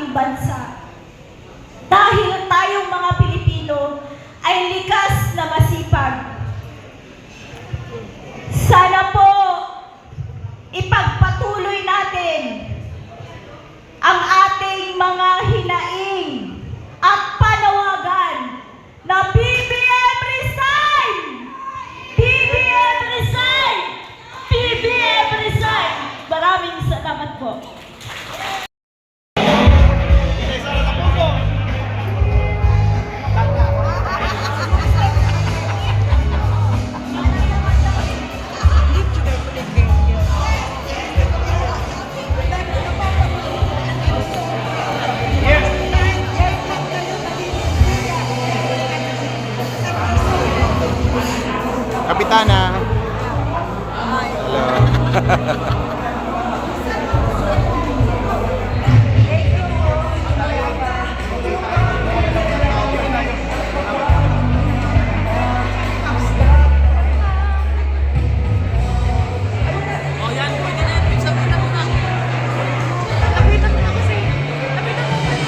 ating bansa. Dahil tayong mga Pilipino ay likas na masipag. Sana po ipagpatuloy natin ang ating mga hinaing at panawagan na BBM resign! BBM resign! BBM resign! Maraming salamat po.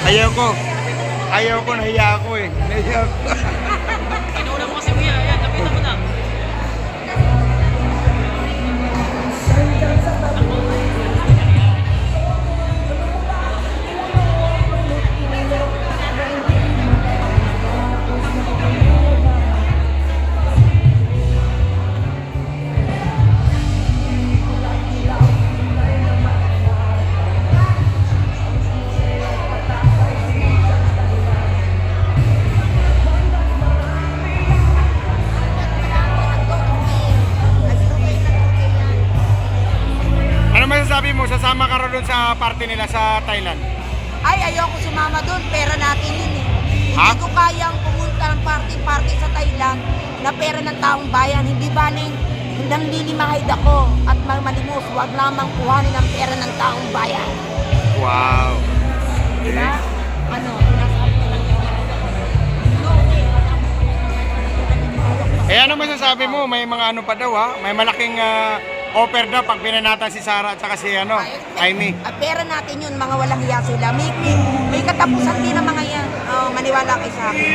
Ayaw ko. Ayaw ko, nahiya ako eh. Nahiya ako. Inuuna mo kasi kuya. Ayan, lapitan mo na. Masasabi mo? Sasama ka rin sa party nila sa Thailand? Ay, ayoko sumama doon. Pera natin yun eh. Ha? Hindi ko kayang pumunta ng party-party sa Thailand na pera ng taong bayan. Hindi baling nang lilimahid ako at malimos. Huwag lamang kuhanin ang pera ng taong bayan. Wow. Diba? Ano? Eh ano masasabi mo? May mga ano pa daw ha? May malaking ah, offer daw pag pinanatan si Sarah at saka si ano, Amy. At pera natin yun, mga walang hiya sila. May, may, may katapusan din ang mga yan. Oh, maniwala kayo sa akin.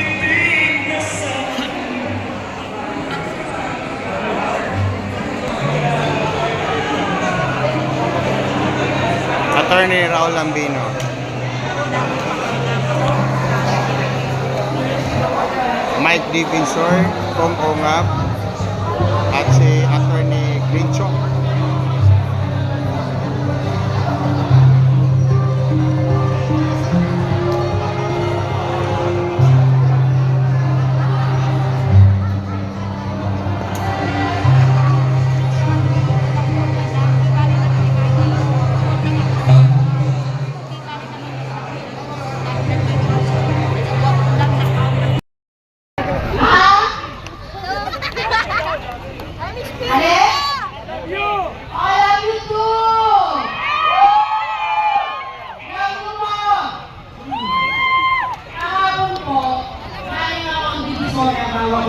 Attorney Raul Lambino. Mike Defensor, Kong Ongap, at si Attorney Grinchok.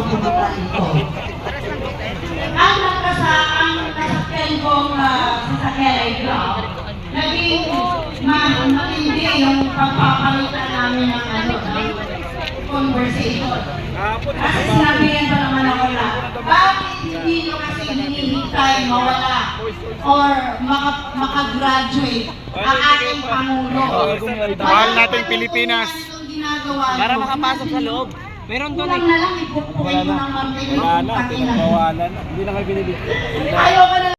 Ang nagkasa, ang nasakyan kong uh, sasakyan ay drop, naging ma- matindi yung pagpapalitan namin ng ano, conversation. Kasi sinabihan pa naman ako na, bakit hindi nyo kasi hinihintay mawala or maka, makagraduate ang ating Pangulo? Mahal nating Pilipinas. Para makapasok sa loob. Meron doon eh. na. Wala na, Bawalan. Hindi na kayo binibigyan. Ayaw ka na